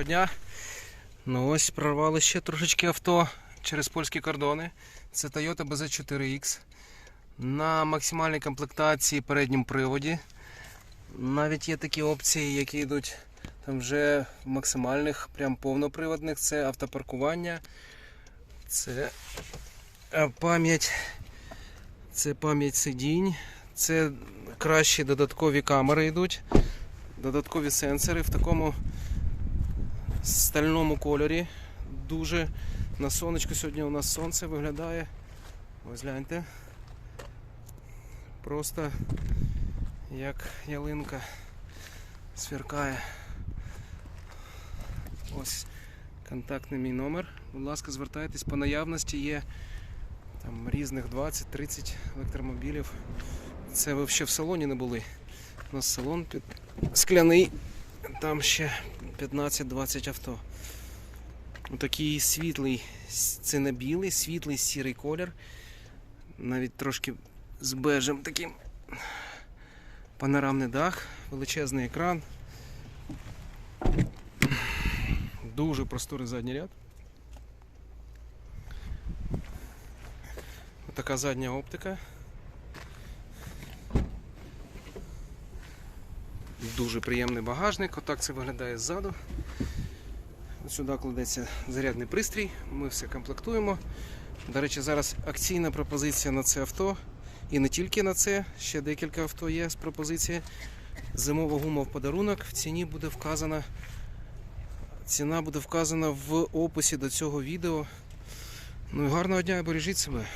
Доброго дня. Ну ось прорвали ще трошечки авто через польські кордони. Це Toyota BZ4X. На максимальній комплектації передньому приводі. Навіть є такі опції, які йдуть там вже в максимальних, прям повноприводних. Це автопаркування, це е, пам'ять, це пам'ять сидінь, це кращі додаткові камери йдуть, додаткові сенсори в такому стальному кольорі. Дуже на сонечку сьогодні у нас сонце виглядає. Ось гляньте. Просто як ялинка сверкає. Ось контактний мій номер. Будь ласка, звертайтесь по наявності є там різних 20-30 електромобілів. Це ви ще в салоні не були. У нас салон під... скляний, там ще 15-20 авто. Такий світлий, це не білий, світлий сірий колір. Навіть трошки з бежем таким. Панорамний дах, величезний екран. Дуже просторий задній ряд. Така задня оптика. Дуже приємний багажник. Отак це виглядає ззаду. Сюди кладеться зарядний пристрій, ми все комплектуємо. До речі, зараз акційна пропозиція на це авто. І не тільки на це, ще декілька авто є з пропозиції. Зимова гума в подарунок. В ціні буде вказана. Ціна буде вказана в описі до цього відео. Ну і гарного дня бережіть себе.